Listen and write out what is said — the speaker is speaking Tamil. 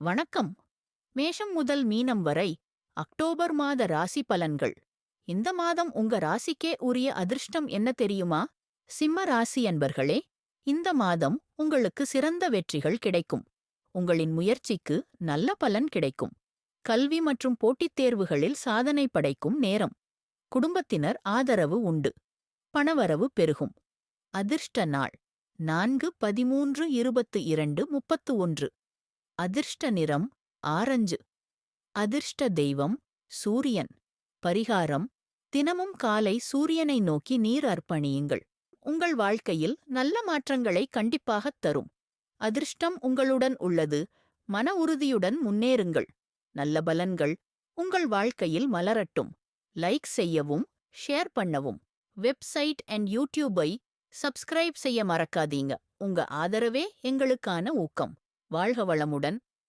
வணக்கம். மேஷம் முதல் மீனம் வரை அக்டோபர் மாத ராசி பலன்கள். இந்த மாதம் உங்க ராசிக்கே உரிய அதிர்ஷ்டம் என்ன தெரியுமா? சிம்ம ராசி அன்பர்களே இந்த மாதம் உங்களுக்கு சிறந்த வெற்றிகள் கிடைக்கும். உங்களின் முயற்சிக்கு நல்ல பலன் கிடைக்கும். கல்வி மற்றும் போட்டித் தேர்வுகளில் சாதனை படைக்கும் நேரம். குடும்பத்தினர் ஆதரவு உண்டு. பணவரவு பெருகும். அதிர்ஷ்ட நாள் நான்கு பதிமூன்று இருபத்து இரண்டு முப்பத்து ஒன்று. அதிர்ஷ்ட நிறம் ஆரஞ்சு. அதிர்ஷ்ட தெய்வம் சூரியன். பரிகாரம் தினமும் காலை சூரியனை நோக்கி நீர் அர்ப்பணியுங்கள். உங்கள் வாழ்க்கையில் நல்ல மாற்றங்களை கண்டிப்பாகத் தரும். அதிர்ஷ்டம் உங்களுடன் உள்ளது. மன உறுதியுடன் முன்னேறுங்கள். நல்ல பலன்கள் உங்கள் வாழ்க்கையில் மலரட்டும். லைக் செய்யவும் ஷேர் பண்ணவும். வெப்சைட் அண்ட் யூடியூபை சப்ஸ்கிரைப் செய்ய மறக்காதீங்க. உங்க ஆதரவே எங்களுக்கான ஊக்கம். வாழ்க வளமுடன்.